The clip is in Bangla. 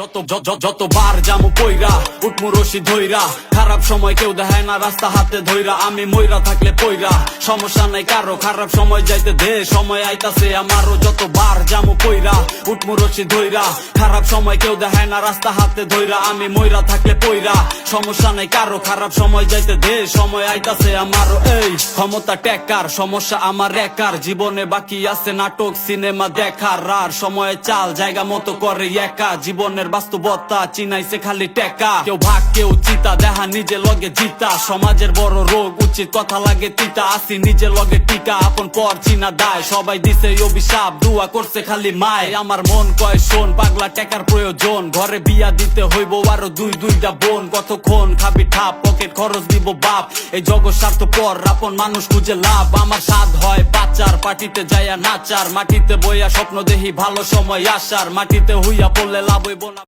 যত যত বার জামু পইরা, উঠমু রশি ধইরা, খারাপ সময় কেউ দেখায় না, রাস্তা হাতে ধইরা, আমি ময়রা থাকলে পইরা। সমস্যা নাই, কারও খারাপ সময় যাইতে দে, সময় আইতাছে আমারও যতবার। জামু পইরা, উঠমু রশি ধইরা, খারাপ সময় কেউ দেখায় না, রাস্তা হাতে ধইরা, আমি মইরা থাকলে পইরা। সমস্যা নাই, কারও খারাপ সময় যাইতে দে, সময় আইতাছে আমারও। এই, ক্ষমতা টেকার, সমস্যা আমার একার। জীবনে বাকি আছে নাটক, সিনেমা দেখার। আর সময়ে চাল, জায়গা মতো করে একা। জীবনের বাস্তবতা চিনাইছে খালি টেকা। কেউ ভাগ, কেউ চিতা, দেখা নিজে লগে জিতা। সমাজের বড় রোগ, উচিত কথা লাগে তিতা। আসি নিজে লগে টিকা আপন পর চিনা দায়। সবাই দিছে অভিশাপ, দুয়া করছে খালি মায়। আমার মন কয়, শোন, পাগলা টেকার প্রয়োজন। ঘরে বিয়া দিতে হইব আরও দুই দুইটা বোন। কতক্ষণ খাবি ঠাপ, পকেট খরচ দিব বাপ। এই জগৎ স্বার্থ পর আপন মানুষ খুঁজে লাভ। আমার স্বাদ হয় বাচ্চার পাটিতে যাইয়া নাচার। মাটিতে বইয়া স্বপ্ন দেখি ভালো সময় আসার। মাটিতে হইয়া পড়লে লাভ হইব না।